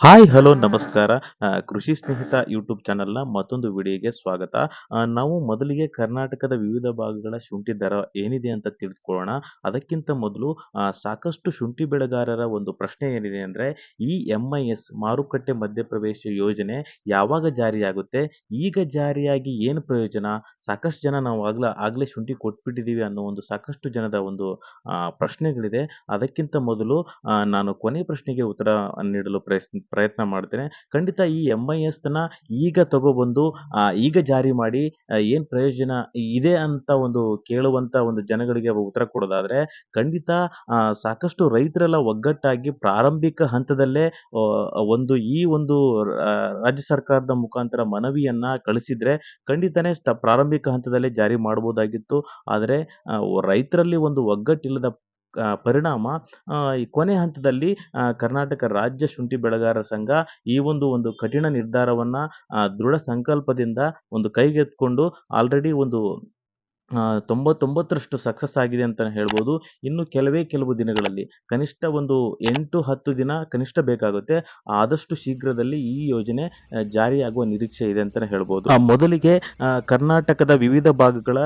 Hi hello ನಮಸ್ಕಾರ. ಕೃಷಿ ಸ್ನೇಹಿತ ಯೂಟ್ಯೂಬ್ ಚಾನೆಲ್ನ ಮತ್ತೊಂದು ವಿಡಿಯೋಗೆ ಸ್ವಾಗತ. ನಾವು ಮೊದಲಿಗೆ ಕರ್ನಾಟಕದ ವಿವಿಧ ಭಾಗಗಳ ಶುಂಠಿ ದರ ಏನಿದೆ ಅಂತ ತಿಳಿದುಕೊಳ್ಳೋಣ. ಅದಕ್ಕಿಂತ ಮೊದಲು ಸಾಕಷ್ಟು ಶುಂಠಿ ಬೆಳೆಗಾರರ ಒಂದು ಪ್ರಶ್ನೆ ಏನಿದೆ ಅಂದರೆ, ಈ ಎಂ ಐ ಎಸ್ ಮಾರುಕಟ್ಟೆ ಮಧ್ಯಪ್ರವೇಶ ಯೋಜನೆ ಯಾವಾಗ ಜಾರಿಯಾಗುತ್ತೆ? ಈಗ ಜಾರಿಯಾಗಿ ಏನು ಪ್ರಯೋಜನ? ಸಾಕಷ್ಟು ಜನ ನಾವು ಆಗ್ಲ, ಆಗಲೇ ಶುಂಠಿ ಕೊಟ್ಬಿಟ್ಟಿದ್ದೀವಿ ಅನ್ನೋ ಒಂದು ಸಾಕಷ್ಟು ಜನದ ಒಂದು ಪ್ರಶ್ನೆಗಳಿದೆ. ಅದಕ್ಕಿಂತ ಮೊದಲು ನಾನು ಕೊನೆ ಪ್ರಶ್ನೆಗೆ ಉತ್ತರ ನೀಡಲು ಪ್ರಯತ್ನ ಪ್ರಯತ್ನ ಮಾಡ್ತೇನೆ. ಖಂಡಿತ ಈ ಎಂ ಐ ಎಸ್ನ ಈಗ ತಗೊಬಂದು ಈಗ ಜಾರಿ ಮಾಡಿ ಏನು ಪ್ರಯೋಜನ ಇದೆ ಅಂತ ಒಂದು ಕೇಳುವಂಥ ಒಂದು ಜನಗಳಿಗೆ ಉತ್ತರ ಕೊಡೋದಾದರೆ, ಖಂಡಿತ ಸಾಕಷ್ಟು ರೈತರೆಲ್ಲ ಒಗ್ಗಟ್ಟಾಗಿ ಪ್ರಾರಂಭಿಕ ಹಂತದಲ್ಲೇ ಒಂದು ಈ ಒಂದು ರಾಜ್ಯ ಸರ್ಕಾರದ ಮುಖಾಂತರ ಮನವಿಯನ್ನು ಕಳಿಸಿದ್ರೆ ಖಂಡಿತನೇ ಸ್ಟ, ಪ್ರಾರಂಭಿಕ ಹಂತದಲ್ಲೇ ಜಾರಿ ಮಾಡ್ಬೋದಾಗಿತ್ತು. ಆದರೆ ರೈತರಲ್ಲಿ ಒಂದು ಒಗ್ಗಟ್ಟಿಲ್ಲದ ಪರಿಣಾಮ ಈ ಕೊನೆ ಹಂತದಲ್ಲಿ ಕರ್ನಾಟಕ ರಾಜ್ಯ ಶುಂಠಿ ಬೆಳೆಗಾರರ ಸಂಘ ಈ ಒಂದು ಒಂದು ಕಠಿಣ ನಿರ್ಧಾರವನ್ನು ದೃಢ ಸಂಕಲ್ಪದಿಂದ ಒಂದು ಕೈಗೆತ್ತಿಕೊಂಡು ಆಲ್ರೆಡಿ ಒಂದು ತೊಂಬತ್ತೊಂಬತ್ತರಷ್ಟು ಸಕ್ಸಸ್ ಆಗಿದೆ ಅಂತ ಹೇಳ್ಬೋದು. ಇನ್ನು ಕೆಲವೇ ಕೆಲವು ದಿನಗಳಲ್ಲಿ ಕನಿಷ್ಠ ಒಂದು ಎಂಟು ಹತ್ತು ದಿನ ಕನಿಷ್ಠ ಬೇಕಾಗುತ್ತೆ. ಆದಷ್ಟು ಶೀಘ್ರದಲ್ಲಿ ಈ ಯೋಜನೆ ಜಾರಿಯಾಗುವ ನಿರೀಕ್ಷೆ ಇದೆ ಅಂತಲೇ ಹೇಳ್ಬೋದು. ಮೊದಲಿಗೆ ಕರ್ನಾಟಕದ ವಿವಿಧ ಭಾಗಗಳ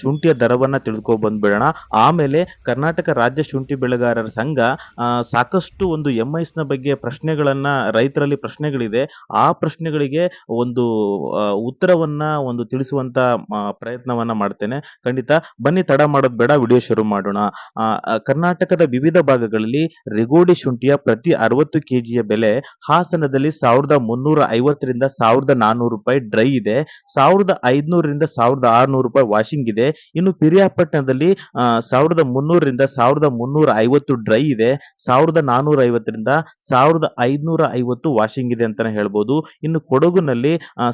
ಶುಂಠಿಯ ದರವನ್ನು ತಿಳ್ಕೊ ಬಂದ್ಬಿಡೋಣ. ಆಮೇಲೆ ಕರ್ನಾಟಕ ರಾಜ್ಯ ಶುಂಠಿ ಬೆಳೆಗಾರರ ಸಂಘ ಸಾಕಷ್ಟು ಒಂದು ಎಂ ಐಸ್ನ ಬಗ್ಗೆ ಪ್ರಶ್ನೆಗಳನ್ನು, ರೈತರಲ್ಲಿ ಪ್ರಶ್ನೆಗಳಿದೆ. ಆ ಪ್ರಶ್ನೆಗಳಿಗೆ ಒಂದು ಉತ್ತರವನ್ನು, ಒಂದು ತಿಳಿಸುವಂಥ ಪ್ರಯತ್ನವನ್ನ ಮಾಡ್ತೇನೆ. ಖಂಡಿತ ಬನ್ನಿ ತಡ ಮಾಡೋದು ಬೇಡ, ವಿಡಿಯೋ ಶುರು ಮಾಡೋಣ. ಕರ್ನಾಟಕದ ವಿವಿಧ ಭಾಗಗಳಲ್ಲಿ ರಿಗೋಡಿ ಶುಂಠಿಯ ಪ್ರತಿ ಅರವತ್ತು ಕೆಜಿಯ ಬೆಲೆ ಹಾಸನದಲ್ಲಿ ಸಾವಿರದ ಮುನ್ನೂರ ಐವತ್ತರಿಂದ ಸಾವಿರದ ನಾನ್ನೂರು ರೂಪಾಯಿ ಡ್ರೈ ಇದೆ. ಸಾವಿರದ ಐದುನೂರರಿಂದ ಸಾವಿರದ ಆರುನೂರು ರೂಪಾಯಿ ವಾಷಿಂಗ್ ಇದೆ. ಇನ್ನು ಪಿರಿಯಾಪಟ್ಟಣದಲ್ಲಿ ಸಾವಿರದ ಮುನ್ನೂರರಿಂದ ಸಾವಿರದ ಮುನ್ನೂರ ಐವತ್ತು ಡ್ರೈ ಇದೆ. ಸಾವಿರದ ನಾನ್ನೂರ ಐವತ್ತರಿಂದ ಸಾವಿರದ ಐದುನೂರ ಐವತ್ತು ವಾಷಿಂಗ್ ಇದೆ ಅಂತಾನೆ ಹೇಳ್ಬೋದು. ಇನ್ನು ಕೊಡಗುನಲ್ಲಿ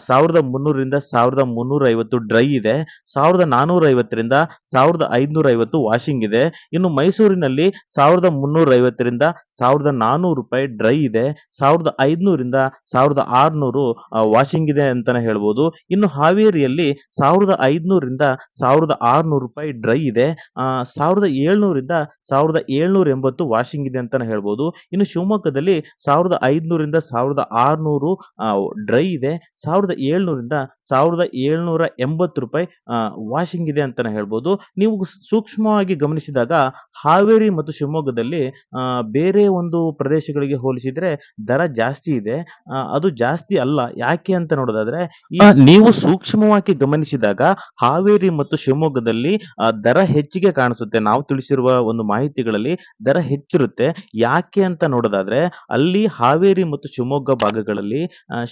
ಸಾವಿರದ ಮುನ್ನೂರರಿಂದ ಸಾವಿರದ ಮುನ್ನೂರ ಐವತ್ತು ಡ್ರೈ ಇದೆ. ಸಾವಿರದ ನಾನ್ನೂರ ಐವತ್ತರಿಂದ ಸಾವಿರದ ಐದುನೂರ ಐವತ್ತು ವಾಷಿಂಗ್ ಇದೆ. ಇನ್ನು ಮೈಸೂರಿನಲ್ಲಿ ಸಾವಿರದ ಮುನ್ನೂರ ಐವತ್ತರಿಂದ ಸಾವಿರದ ನಾನ್ನೂರು ರೂಪಾಯಿ ಡ್ರೈ ಇದೆ. ಸಾವಿರದ ಐದುನೂರಿಂದ ಸಾವಿರದ ಆರುನೂರು ವಾಷಿಂಗ್ ಇದೆ ಅಂತಾನೆ ಹೇಳ್ಬೋದು. ಇನ್ನು ಹಾವೇರಿಯಲ್ಲಿ ಸಾವಿರದ ಐದುನೂರಿಂದ ಸಾವಿರದ ಆರುನೂರು ರೂಪಾಯಿ ಡ್ರೈ ಇದೆ. ಸಾವಿರದ ಏಳ್ನೂರಿಂದ ಸಾವಿರದ ಏಳ್ನೂರ ಎಂಬತ್ತು ವಾಷಿಂಗ್ ಇದೆ ಅಂತಾನೆ ಹೇಳ್ಬೋದು. ಇನ್ನು ಶಿವಮೊಗ್ಗದಲ್ಲಿ ಸಾವಿರದ ಐದುನೂರಿಂದ ಸಾವಿರದ ಆರುನೂರು ಡ್ರೈ ಇದೆ. ಸಾವಿರದ ಏಳ್ನೂರಿಂದ ಸಾವಿರದ ಏಳ್ನೂರ ಎಂಬತ್ತು ರೂಪಾಯಿ ವಾಷಿಂಗ್ ಇದೆ ಅಂತಾನೆ ಹೇಳ್ಬೋದು. ನೀವು ಸೂಕ್ಷ್ಮವಾಗಿ ಗಮನಿಸಿದಾಗ ಹಾವೇರಿ ಮತ್ತು ಶಿವಮೊಗ್ಗದಲ್ಲಿ ಬೇರೆ ಒಂದು ಪ್ರದೇಶಗಳಿಗೆ ಹೋಲಿಸಿದ್ರೆ ದರ ಜಾಸ್ತಿ ಇದೆ. ಅದು ಜಾಸ್ತಿ ಅಲ್ಲ. ಯಾಕೆ ಅಂತ ನೋಡೋದಾದ್ರೆ ನೀವು ಸೂಕ್ಷ್ಮವಾಗಿ ಗಮನಿಸಿದಾಗ ಹಾವೇರಿ ಮತ್ತು ಶಿವಮೊಗ್ಗದಲ್ಲಿ ದರ ಹೆಚ್ಚಿಗೆ ಕಾಣಿಸುತ್ತೆ. ನಾವು ತಿಳಿಸಿರುವ ಒಂದು ಮಾಹಿತಿಗಳಲ್ಲಿ ದರ ಹೆಚ್ಚಿರುತ್ತೆ. ಯಾಕೆ ಅಂತ ನೋಡೋದಾದ್ರೆ ಅಲ್ಲಿ ಹಾವೇರಿ ಮತ್ತು ಶಿವಮೊಗ್ಗ ಭಾಗಗಳಲ್ಲಿ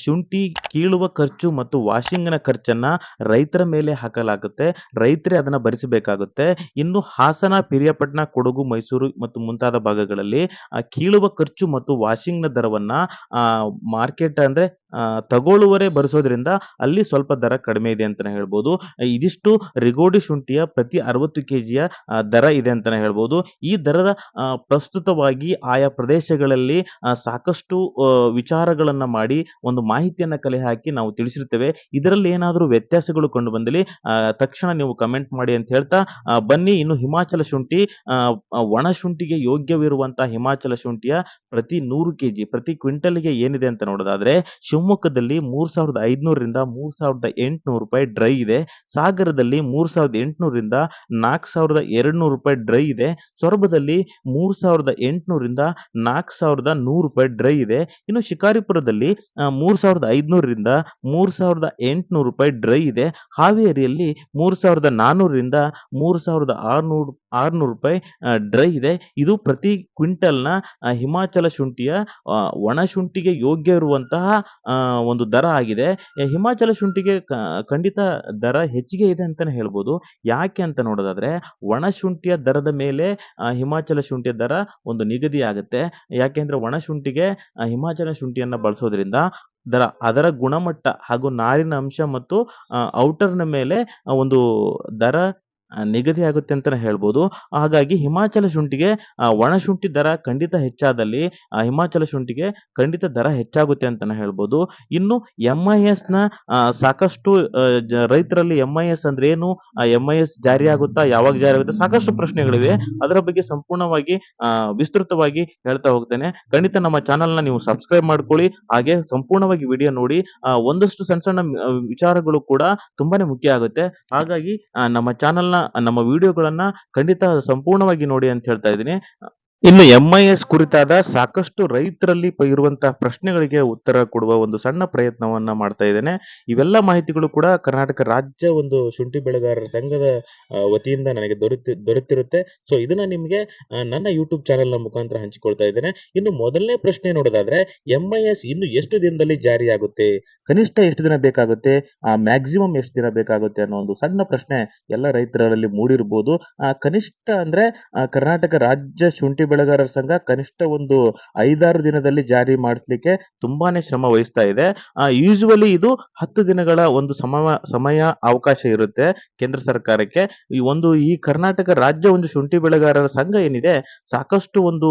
ಶುಂಠಿ ಕೀಳುವ ಖರ್ಚು ಮತ್ತು ವಾಷಿಂಗ್ನ ಖರ್ಚನ್ನ ರೈತರ ಮೇಲೆ ಹಾಕಲಾಗುತ್ತೆ. ರೈತರೇ ಅದನ್ನ ಭರಿಸಬೇಕಾಗುತ್ತೆ. ಇನ್ನು ಹಾಸನ, ಪಿರಿಯಾಪಟ್ಟಣ, ಕೊಡಗು, ಮೈಸೂರು ಮತ್ತು ಮುಂತಾದ ಭಾಗಗಳಲ್ಲಿ ಕೀಳುವ ಖರ್ಚು ಮತ್ತು ವಾಷಿಂಗ್ನ ದರವನ್ನ ಮಾರ್ಕೆಟ್ ಅಂದ್ರೆ ತಗೊಳ್ಳುವರೇ ಬರೆಸೋದ್ರಿಂದ ಅಲ್ಲಿ ಸ್ವಲ್ಪ ದರ ಕಡಿಮೆ ಇದೆ ಅಂತಲೇ ಹೇಳ್ಬೋದು. ಇದಿಷ್ಟು ರಿಗೋಡಿ ಶುಂಠಿಯ ಪ್ರತಿ ಅರವತ್ತು ಕೆಜಿಯ ದರ ಇದೆ ಅಂತಲೇ ಹೇಳ್ಬೋದು. ಈ ದರದ ಪ್ರಸ್ತುತವಾಗಿ ಆಯಾ ಪ್ರದೇಶಗಳಲ್ಲಿ ಸಾಕಷ್ಟು ವಿಚಾರಗಳನ್ನು ಮಾಡಿ ಒಂದು ಮಾಹಿತಿಯನ್ನು ಕಲೆ ಹಾಕಿ ನಾವು ತಿಳಿಸಿರ್ತೇವೆ. ಇದರಲ್ಲಿ ಏನಾದರೂ ವ್ಯತ್ಯಾಸಗಳು ಕಂಡು ಬಂದಲ್ಲಿ ತಕ್ಷಣ ನೀವು ಕಮೆಂಟ್ ಮಾಡಿ ಅಂತ ಹೇಳ್ತಾ ಬನ್ನಿ ಇನ್ನು ಹಿಮಾಚಲ ಶುಂಠಿ ಒಣ ಶುಂಠಿಗೆ ಯೋಗ್ಯವಿರುವಂತಹ ಹಿಮಾಚಲ ಶುಂಠಿಯ ಪ್ರತಿ ನೂರು ಕೆಜಿ, ಪ್ರತಿ ಕ್ವಿಂಟಲ್ಗೆ ಏನಿದೆ ಅಂತ ನೋಡೋದಾದ್ರೆ ಶಿವಮೊಗ್ಗದಲ್ಲಿ ಮೂರ್ ಸಾವಿರದ ಐದುನೂರರಿಂದ ಮೂರ್ ಸಾವಿರದ ಎಂಟುನೂರು ರೂಪಾಯಿ ಡ್ರೈ ಇದೆ. ಸಾಗರದಲ್ಲಿ ಮೂರ್ ಸಾವಿರದ ಎಂಟುನೂರರಿಂದ ನಾಲ್ಕು ಸಾವಿರದ ಎರಡುನೂರು ರೂಪಾಯಿ ಡ್ರೈ ಇದೆ. ಸೊರಬದಲ್ಲಿ ಮೂರ್ ಸಾವಿರದ ಎಂಟುನೂರರಿಂದ ನಾಲ್ಕು ಸಾವಿರದ ನೂರು ರೂಪಾಯಿ ಡ್ರೈ ಇದೆ. ಇನ್ನು ಶಿಕಾರಿಪುರದಲ್ಲಿ ಮೂರು ಸಾವಿರದ ಐದುನೂರರಿಂದ ಮೂರ್ ಸಾವಿರದ ಎಂಟುನೂರು ರೂಪಾಯಿ ಡ್ರೈ ಇದೆ. ಹಾವೇರಿಯಲ್ಲಿ ಮೂರ್ ಸಾವಿರದ ನಾನ್ನೂರರಿಂದ ಮೂರ್ ಸಾವಿರದ ಆರುನೂರು ಆರುನೂರು ರೂಪಾಯಿ ಡ್ರೈ ಇದೆ. ಇದು ಪ್ರತಿ ಕ್ವಿಂಟಲ್ನ ಹಿಮಾಚಲ ಶುಂಠಿಯ ಒಣ ಶುಂಠಿಗೆ ಯೋಗ್ಯ ಇರುವಂತಹ ಒಂದು ದರ ಆಗಿದೆ. ಹಿಮಾಚಲ ಶುಂಠಿಗೆ ಖಂಡಿತ ದರ ಹೆಚ್ಚಿಗೆ ಇದೆ ಅಂತಲೇ ಹೇಳ್ಬೋದು. ಯಾಕೆ ಅಂತ ನೋಡೋದಾದರೆ, ಒಣ ಶುಂಠಿಯ ದರದ ಮೇಲೆ ಹಿಮಾಚಲ ಶುಂಠಿಯ ದರ ಒಂದು ನಿಗದಿ ಆಗುತ್ತೆ. ಯಾಕೆಂದರೆ ಒಣ ಶುಂಠಿಗೆ ಹಿಮಾಚಲ ಶುಂಠಿಯನ್ನು ಬಳಸೋದ್ರಿಂದ ದರ, ಅದರ ಗುಣಮಟ್ಟ ಹಾಗೂ ನಾರಿನ ಅಂಶ ಮತ್ತು ಔಟರ್ನ ಮೇಲೆ ಒಂದು ದರ ನಿಗದಿ ಆಗುತ್ತೆ ಅಂತಾನೆ ಹೇಳ್ಬೋದು. ಹಾಗಾಗಿ ಹಿಮಾಚಲ ಶುಂಠಿಗೆ ಒಣ ಶುಂಠಿ ದರ ಖಂಡಿತ ಹೆಚ್ಚಾದಲ್ಲಿ ಹಿಮಾಚಲ ಶುಂಠಿಗೆ ಖಂಡಿತ ದರ ಹೆಚ್ಚಾಗುತ್ತೆ ಅಂತಾನೆ ಹೇಳ್ಬೋದು. ಇನ್ನು ಎಂ ಐ ಎಸ್ನ ಸಾಕಷ್ಟು ಆ, ಜ ರೈತರಲ್ಲಿ ಎಂ-ಐ-ಎಸ್ ಅಂದ್ರೆ ಏನು? ಆ ಎಂ-ಐ-ಎಸ್ ಜಾರಿ ಆಗುತ್ತಾ? ಯಾವಾಗ ಜಾರಿ ಆಗುತ್ತೆ? ಸಾಕಷ್ಟು ಪ್ರಶ್ನೆಗಳಿವೆ. ಅದರ ಬಗ್ಗೆ ಸಂಪೂರ್ಣವಾಗಿ ವಿಸ್ತೃತವಾಗಿ ಹೇಳ್ತಾ ಹೋಗ್ತೇನೆ. ಖಂಡಿತ ನಮ್ಮ ಚಾನಲ್‌ನ ನೀವು ಸಬ್ಸ್ಕ್ರೈಬ್ ಮಾಡ್ಕೊಳ್ಳಿ. ಹಾಗೆ ಸಂಪೂರ್ಣವಾಗಿ ವಿಡಿಯೋ ನೋಡಿ. ಒಂದಷ್ಟು ಸಣ್ಣ ಸಣ್ಣ ವಿಚಾರಗಳು ಕೂಡ ತುಂಬಾನೇ ಮುಖ್ಯ ಆಗುತ್ತೆ. ಹಾಗಾಗಿ ನಮ್ಮ ಚಾನಲ್ ಚಾನಲ್‌ನ ನಮ್ಮ ವಿಡಿಯೋಗಳನ್ನ ಖಂಡಿತ ಸಂಪೂರ್ಣವಾಗಿ ನೋಡಿ ಅಂತ ಹೇಳ್ತಾ ಇದ್ದೀನಿ. ಇನ್ನು ಎಂ-ಐ-ಎಸ್ ಕುರಿತಾದ ಸಾಕಷ್ಟು ರೈತರಲ್ಲಿ ಇರುವಂತಹ ಪ್ರಶ್ನೆಗಳಿಗೆ ಉತ್ತರ ಕೊಡುವ ಒಂದು ಸಣ್ಣ ಪ್ರಯತ್ನವನ್ನ ಮಾಡ್ತಾ ಇದ್ದೇನೆ. ಇವೆಲ್ಲ ಮಾಹಿತಿಗಳು ಕೂಡ ಕರ್ನಾಟಕ ರಾಜ್ಯ ಒಂದು ಶುಂಠಿ ಬೆಳೆಗಾರರ ಸಂಘದ ವತಿಯಿಂದ ನನಗೆ ದೊರೆತಿ ದೊರೆತಿರುತ್ತೆ. ಸೊ ಇದನ್ನ ನಿಮ್ಗೆ ನನ್ನ ಯೂಟ್ಯೂಬ್ ಚಾನಲ್‌ನ ಮುಖಾಂತರ ಹಂಚಿಕೊಳ್ತಾ ಇದ್ದೇನೆ. ಇನ್ನು ಮೊದಲನೇ ಪ್ರಶ್ನೆ ನೋಡೋದಾದ್ರೆ ಎಂ-ಐ-ಎಸ್ ಇನ್ನು ಎಷ್ಟು ದಿನದಲ್ಲಿ ಜಾರಿಯಾಗುತ್ತೆ? ಕನಿಷ್ಠ ಎಷ್ಟು ದಿನ ಬೇಕಾಗುತ್ತೆ? ಆ, ಮ್ಯಾಕ್ಸಿಮಮ್ ಎಷ್ಟು ದಿನ ಬೇಕಾಗುತ್ತೆ? ಅನ್ನೋ ಒಂದು ಸಣ್ಣ ಪ್ರಶ್ನೆ ಎಲ್ಲ ರೈತರಲ್ಲಿ ಮೂಡಿರ್ಬೋದು. ಆ, ಕನಿಷ್ಠ ಅಂದ್ರೆ ಕರ್ನಾಟಕ ರಾಜ್ಯ ಶುಂಠಿ ಬೆಳೆಗಾರರ ಸಂಘ ಕನಿಷ್ಠ ಒಂದು 5, 6 ದಿನದಲ್ಲಿ ಜಾರಿ ಮಾಡಿಸ್ಲಿಕ್ಕೆ ತುಂಬಾನೇ ಶ್ರಮ ವಹಿಸ್ತಾ ಇದೆ. ಯೂಶುವಲಿ ಇದು 10 ದಿನಗಳ ಒಂದು ಸಮ ಸಮಯ ಅವಕಾಶ ಇರುತ್ತೆ ಕೇಂದ್ರ ಸರ್ಕಾರಕ್ಕೆ. ಈ ಒಂದು ಈ ಕರ್ನಾಟಕ ರಾಜ್ಯ ಒಂದು ಶುಂಠಿ ಬೆಳೆಗಾರರ ಸಂಘ ಏನಿದೆ ಸಾಕಷ್ಟು ಒಂದು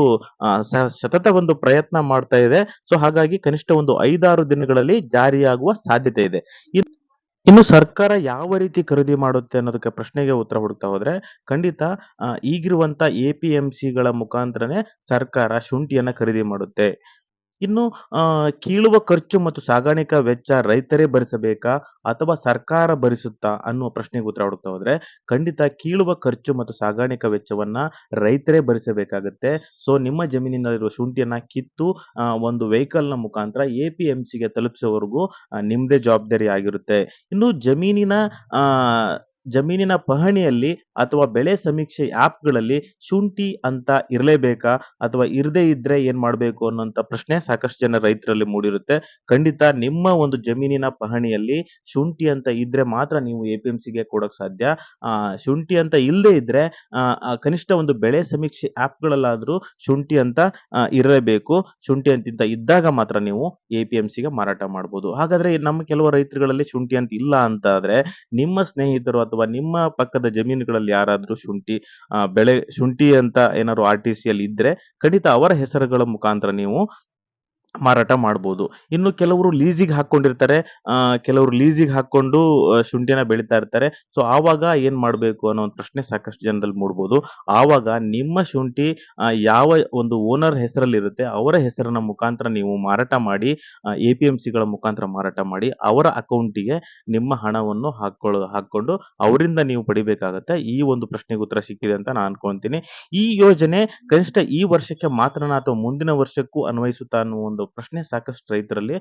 ಸತತ ಒಂದು ಪ್ರಯತ್ನ ಮಾಡ್ತಾ ಇದೆ. ಸೊ ಹಾಗಾಗಿ ಕನಿಷ್ಠ ಒಂದು 5, 6 ದಿನಗಳಲ್ಲಿ ಜಾರಿಯಾಗುವ ಸಾಧ್ಯತೆ ಇದೆ. ಇನ್ ಇನ್ನು ಸರ್ಕಾರ ಯಾವ ರೀತಿ ಖರೀದಿ ಮಾಡುತ್ತೆ ಅನ್ನೋದಕ್ಕೆ ಪ್ರಶ್ನೆಗೆ ಉತ್ತರ ಹುಡುಕ್ತಾ ಹೋದ್ರೆ ಖಂಡಿತ ಈಗಿರುವಂತ ಎ-ಪಿ-ಎಂ-ಸಿಗಳ ಮುಖಾಂತರನೇ ಸರ್ಕಾರ ಶುಂಠಿಯನ್ನ ಖರೀದಿ ಮಾಡುತ್ತೆ. ಇನ್ನು ಕೀಳುವ ಖರ್ಚು ಮತ್ತು ಸಾಗಾಣಿಕಾ ವೆಚ್ಚ ರೈತರೇ ಭರಿಸಬೇಕಾ? ಅಥವಾ ಸರ್ಕಾರ ಭರಿಸುತ್ತಾ? ಅನ್ನುವ ಪ್ರಶ್ನೆಗೆ ಉತ್ತರ ಹುಡುಕ್ತಾ ಹೋದ್ರೆ ಖಂಡಿತ ಕೀಳುವ ಖರ್ಚು ಮತ್ತು ಸಾಗಾಣಿಕಾ ವೆಚ್ಚವನ್ನ ರೈತರೇ ಭರಿಸಬೇಕಾಗುತ್ತೆ. ಸೊ ನಿಮ್ಮ ಜಮೀನಿನಲ್ಲಿರುವ ಶುಂಠಿಯನ್ನ ಕಿತ್ತು ಒಂದು ವೆಹಿಕಲ್‌ನ ಮುಖಾಂತರ ಎ-ಪಿ-ಎಂ-ಸಿಗೆ ತಲುಪಿಸುವವರೆಗೂ ನಿಮ್ಮದೇ ನಿಮ್ದೇ ಜವಾಬ್ದಾರಿ ಆಗಿರುತ್ತೆ. ಇನ್ನು ಜಮೀನಿನ ಆ, ಜಮೀನಿನ ಪಹಣಿಯಲ್ಲಿ ಅಥವಾ ಬೆಳೆ ಸಮೀಕ್ಷೆ ಆ್ಯಪ್‌ಗಳಲ್ಲಿ ಶುಂಠಿ ಅಂತ ಇರಲೇಬೇಕಾ? ಅಥವಾ ಇರದೇ ಇದ್ರೆ ಏನ್ ಮಾಡಬೇಕು ಅನ್ನೋಂತ ಪ್ರಶ್ನೆ ಸಾಕಷ್ಟು ಜನ ರೈತರಲ್ಲಿ ಮೂಡಿರುತ್ತೆ. ಖಂಡಿತ ನಿಮ್ಮ ಒಂದು ಜಮೀನಿನ ಪಹಣಿಯಲ್ಲಿ ಶುಂಠಿ ಅಂತ ಇದ್ರೆ ಮಾತ್ರ ನೀವು ಎ-ಪಿ-ಎಂ-ಸಿಗೆ ಕೊಡೋಕ್ ಸಾಧ್ಯ. ಶುಂಠಿ ಅಂತ ಇಲ್ಲದೆ ಇದ್ರೆ ಕನಿಷ್ಠ ಒಂದು ಬೆಳೆ ಸಮೀಕ್ಷೆ ಆ್ಯಪ್ಗಳಲ್ಲಾದರೂ ಶುಂಠಿ ಅಂತ ಇರಲೇಬೇಕು. ಶುಂಠಿ ಅಂತಿಂತ ಇದ್ದಾಗ ಮಾತ್ರ ನೀವು ಎ-ಪಿ-ಎಂ-ಸಿಗೆ ಮಾರಾಟ ಮಾಡ್ಬೋದು. ಹಾಗಾದ್ರೆ ನಮ್ಮ ಕೆಲವು ರೈತರುಗಳಲ್ಲಿ ಶುಂಠಿ ಅಂತ ಇಲ್ಲ ಅಂತ ಆದ್ರೆ ನಿಮ್ಮ ಸ್ನೇಹಿತರು ಅಥವಾ ನಿಮ್ಮ ಪಕ್ಕದ ಜಮೀನುಗಳಲ್ಲಿ ಯಾರಾದರೂ ಶುಂಠಿ ಬೆಳೆ, ಶುಂಠಿ ಅಂತ ಏನಾದ್ರು ಆರ್-ಟಿ-ಸಿಯಲ್ಲಿ ಇದ್ರೆ ಖಂಡಿತ ಅವರ ಹೆಸರುಗಳ ಮುಖಾಂತರ ನೀವು ಮಾರಾಟ ಮಾಡ್ಬೋದು. ಇನ್ನು ಕೆಲವರು ಲೀಸಿಗೆ ಹಾಕೊಂಡಿರ್ತಾರೆ ಕೆಲವರು ಲೀಸಿಗೆ ಹಾಕೊಂಡು ಶುಂಠಿನ ಬೆಳೀತಾ ಇರ್ತಾರೆ. ಸೊ ಆವಾಗ ಏನ್ ಮಾಡಬೇಕು ಅನ್ನೋ ಒಂದು ಪ್ರಶ್ನೆ ಸಾಕಷ್ಟು ಜನರಲ್ಲಿ ಮೂಡ್ಬೋದು. ಆವಾಗ ನಿಮ್ಮ ಶುಂಠಿ ಯಾವ ಒಂದು ಓನರ್ ಹೆಸರಲ್ಲಿರುತ್ತೆ ಅವರ ಹೆಸರಿನ ಮುಖಾಂತರ ನೀವು ಮಾರಾಟ ಮಾಡಿ ಆ, ಎ-ಪಿ-ಎಂ-ಸಿಗಳ ಮುಖಾಂತರ ಮಾರಾಟ ಮಾಡಿ ಅವರ ಅಕೌಂಟಿಗೆ ನಿಮ್ಮ ಹಣವನ್ನು ಹಾಕ್ಕೊಳ್ಳೋ ಹಾಕೊಂಡು ಅವರಿಂದ ನೀವು ಪಡಿಬೇಕಾಗತ್ತೆ. ಈ ಒಂದು ಪ್ರಶ್ನೆಗೆ ಉತ್ತರ ಸಿಕ್ಕಿದೆ ಅಂತ ನಾನು ಅನ್ಕೊಂತೀನಿ. ಈ ಯೋಜನೆ ಕನಿಷ್ಠ ಈ ವರ್ಷಕ್ಕೆ ಮಾತ್ರನಾ ಅಥವಾ ಮುಂದಿನ ವರ್ಷಕ್ಕೂ ಅನ್ವಯಿಸುತ್ತಾ ಅನ್ನುವ ಒಂದು ಪ್ರಶ್ನೆ ಸಾಕಷ್ಟು ರೈತರಲ್ಲಿ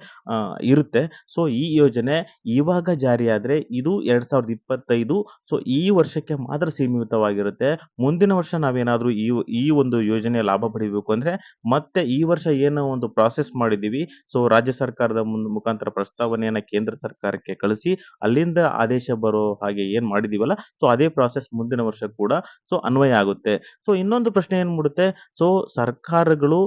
ಇರುತ್ತೆ. ಸೊ ಈ ಯೋಜನೆ ಇವಾಗ ಜಾರಿಯಾದರೆ ಇದು 2025 ಸೊ ಈ ವರ್ಷಕ್ಕೆ ಮಾತ್ರ ಸೀಮಿತವಾಗಿರುತ್ತೆ. ಮುಂದಿನ ವರ್ಷ ನಾವೇನಾದರೂ ಈ ಈ ಒಂದು ಯೋಜನೆಯ ಲಾಭ ಪಡಿಬೇಕು ಅಂದರೆ ಮತ್ತೆ ಈ ವರ್ಷ ಏನೋ ಒಂದು ಪ್ರಾಸೆಸ್ ಮಾಡಿದ್ದೀವಿ ಸೊ ರಾಜ್ಯ ಸರ್ಕಾರದ ಮುಖಾಂತರ ಪ್ರಸ್ತಾವನೆಯನ್ನ ಕೇಂದ್ರ ಸರ್ಕಾರಕ್ಕೆ ಕಳಿಸಿ, ಅಲ್ಲಿಂದ ಆದೇಶ ಬರೋ ಹಾಗೆ ಏನು ಮಾಡಿದ್ದೀವಲ್ಲ ಸೊ ಅದೇ ಪ್ರಾಸೆಸ್ ಮುಂದಿನ ವರ್ಷ ಕೂಡ ಸೊ ಅನ್ವಯ ಆಗುತ್ತೆ. ಸೊ ಇನ್ನೊಂದು ಪ್ರಶ್ನೆ ಏನು ಮೂಡುತ್ತೆ? ಸೊ ಸರ್ಕಾರಗಳು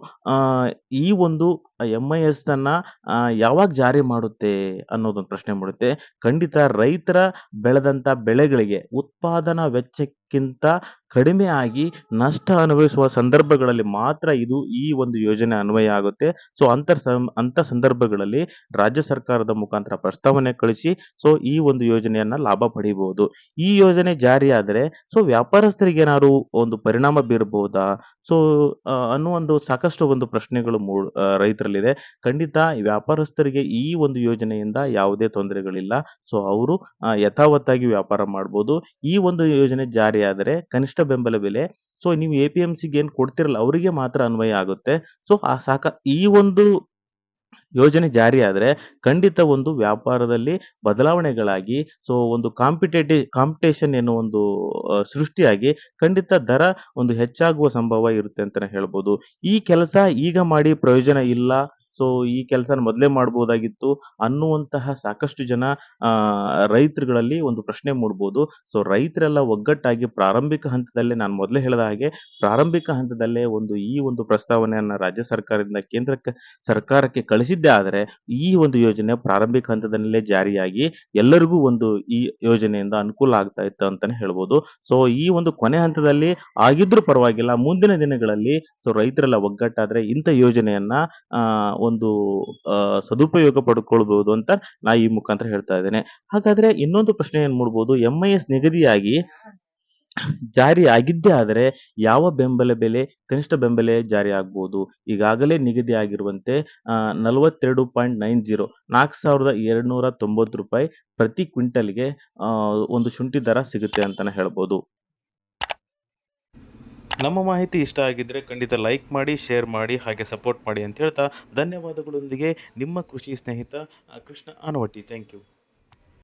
ಈ ಒಂದು ಎಂ-ಐ-ಎಸ್-ಅನ್ನ ಆ, ಯಾವಾಗ ಜಾರಿ ಮಾಡುತ್ತೆ? ಅನ್ನೋದೊಂದು ಪ್ರಶ್ನೆ ಮೂಡುತ್ತೆ. ಖಂಡಿತ ರೈತರ ಬೆಳೆದಂತ ಬೆಳೆಗಳಿಗೆ ಉತ್ಪಾದನಾ ವೆಚ್ಚಕ್ಕಿಂತ ಕಡಿಮೆ ಆಗಿ ನಷ್ಟ ಅನುಭವಿಸುವ ಸಂದರ್ಭಗಳಲ್ಲಿ ಮಾತ್ರ ಇದು ಈ ಒಂದು ಯೋಜನೆ ಅನ್ವಯ ಆಗುತ್ತೆ. ಸೊ ಅಂತ ಅಂತ ಸಂದರ್ಭಗಳಲ್ಲಿ ರಾಜ್ಯ ಸರ್ಕಾರದ ಮುಖಾಂತರ ಪ್ರಸ್ತಾವನೆ ಕಳಿಸಿ ಸೊ ಈ ಒಂದು ಯೋಜನೆಯನ್ನ ಲಾಭ ಪಡಿಬಹುದು. ಈ ಯೋಜನೆ ಜಾರಿಯಾದರೆ ಸೊ ವ್ಯಾಪಾರಸ್ಥರಿಗೆ ಏನಾದ್ರು ಒಂದು ಪರಿಣಾಮ ಬೀರಬಹುದಾ? ಸೊ ಅನ್ನೋ ಒಂದು ಸಾಕಷ್ಟು ಒಂದು ಪ್ರಶ್ನೆಗಳು ರೈತರಲ್ಲಿದೆ. ಖಂಡಿತ ವ್ಯಾಪಾರಸ್ಥರಿಗೆ ಈ ಒಂದು ಯೋಜನೆಯಿಂದ ಯಾವುದೇ ತೊಂದರೆಗಳಿಲ್ಲ. ಸೊ ಅವರು ಯಥಾವತ್ತಾಗಿ ವ್ಯಾಪಾರ ಮಾಡಬಹುದು ಈ ಒಂದು ಯೋಜನೆ ಜಾರಿಯಾದರೆ ಕನಿಷ್ಠ ಬೆಂಬಲ ಬೆಲೆ ಸೊ ನೀವು ಎ-ಪಿ-ಎಂ-ಸಿಗೆ ಏನ್ ಕೊಡ್ತಿರಲ್ಲ, ಅವರಿಗೆ ಮಾತ್ರ ಅನ್ವಯ ಆಗುತ್ತೆ. ಸೊ ಆ ಸಾಕ, ಈ ಒಂದು ಯೋಜನೆ ಜಾರಿಯಾದ್ರೆ ಖಂಡಿತ ಒಂದು ವ್ಯಾಪಾರದಲ್ಲಿ ಬದಲಾವಣೆಗಳಾಗಿ ಸೊ ಒಂದು ಕಾಂಪಿಟೇಟಿವ್ ಕಾಂಪಿಟೇಷನ್ ಎನ್ನುವ ಒಂದು ಸೃಷ್ಟಿಯಾಗಿ ಖಂಡಿತ ದರ ಒಂದು ಹೆಚ್ಚಾಗುವ ಸಂಭವ ಇರುತ್ತೆ ಅಂತಾನೆ ಹೇಳ್ಬೋದು. ಈ ಕೆಲಸ ಈಗ ಮಾಡಿ ಪ್ರಯೋಜನ ಇಲ್ಲ. ಸೊ ಈ ಕೆಲಸನ ಮೊದಲೇ ಮಾಡ್ಬೋದಾಗಿತ್ತು ಅನ್ನುವಂತಹ ಸಾಕಷ್ಟು ಜನ ರೈತರುಗಳಲ್ಲಿ ಒಂದು ಪ್ರಶ್ನೆ ಮೂಡ್ಬೋದು. ಸೊ ರೈತರೆಲ್ಲ ಒಗ್ಗಟ್ಟಾಗಿ ಪ್ರಾರಂಭಿಕ ಹಂತದಲ್ಲೇ ನಾನು ಮೊದಲೇ ಹೇಳಿದ ಹಾಗೆ, ಪ್ರಾರಂಭಿಕ ಹಂತದಲ್ಲೇ ಒಂದು ಈ ಒಂದು ಪ್ರಸ್ತಾವನೆಯನ್ನ ರಾಜ್ಯ ಸರ್ಕಾರದಿಂದ ಕೇಂದ್ರಕ್ಕೆ, ಸರ್ಕಾರಕ್ಕೆ ಕಳಿಸಿದ್ದೇ ಆದರೆ, ಈ ಒಂದು ಯೋಜನೆ ಪ್ರಾರಂಭಿಕ ಹಂತದಲ್ಲೇ ಜಾರಿಯಾಗಿ ಎಲ್ಲರಿಗೂ ಒಂದು ಈ ಯೋಜನೆಯಿಂದ ಅನುಕೂಲ ಆಗ್ತಾ ಇತ್ತು ಅಂತಾನೆ ಹೇಳ್ಬೋದು. ಸೊ ಈ ಒಂದು ಕೊನೆ ಹಂತದಲ್ಲಿ ಆಗಿದ್ರೂ ಪರವಾಗಿಲ್ಲ, ಮುಂದಿನ ದಿನಗಳಲ್ಲಿ ಸೊ ರೈತರೆಲ್ಲ ಒಗ್ಗಟ್ಟಾದ್ರೆ ಇಂಥ ಯೋಜನೆಯನ್ನ ಒಂದು ಸದುಪಯೋಗ ಪಡ್ಕೊಳ್ಬಹುದು ಅಂತ ನಾ ಈ ಮುಖಾಂತರ ಹೇಳ್ತಾ ಇದ್ದೇನೆ. ಹಾಗಾದ್ರೆ ಇನ್ನೊಂದು ಪ್ರಶ್ನೆ ಏನ್ ಮೂಡ್ಬೋದು ಎಂ ಐ ಎಸ್ ನಿಗದಿಯಾಗಿ ಜಾರಿ ಆಗಿದ್ದೇ ಆದರೆ ಯಾವ ಬೆಂಬಲ ಬೆಲೆ, ಕನಿಷ್ಠ ಬೆಂಬಲ ಜಾರಿ ಆಗ್ಬೋದು? ಈಗಾಗಲೇ ನಿಗದಿ ಆಗಿರುವಂತೆ ನಲವತ್ತೆರಡು ಪಾಯಿಂಟ್ ನೈನ್ ಜೀರೋ, ನಾಲ್ಕು ಸಾವಿರದ ಎರಡುನೂರ ತೊಂಬತ್ತು ರೂಪಾಯಿ ಪ್ರತಿ ಕ್ವಿಂಟಲ್ಗೆ ಒಂದು ಶುಂಠಿ ದರ ಸಿಗುತ್ತೆ ಅಂತಲೇ ಹೇಳ್ಬೋದು. ನಮ್ಮ ಮಾಹಿತಿ ಇಷ್ಟ ಆಗಿದ್ದರೆ ಖಂಡಿತ ಲೈಕ್ ಮಾಡಿ, ಶೇರ್ ಮಾಡಿ, ಹಾಗೆ ಸಪೋರ್ಟ್ ಮಾಡಿ ಅಂತ ಹೇಳ್ತಾ ಧನ್ಯವಾದಗಳೊಂದಿಗೆ ನಿಮ್ಮ ಕೃಷಿ ಸ್ನೇಹಿತ ಕೃಷ್ಣ ಆನವಟ್ಟಿ. Thank you.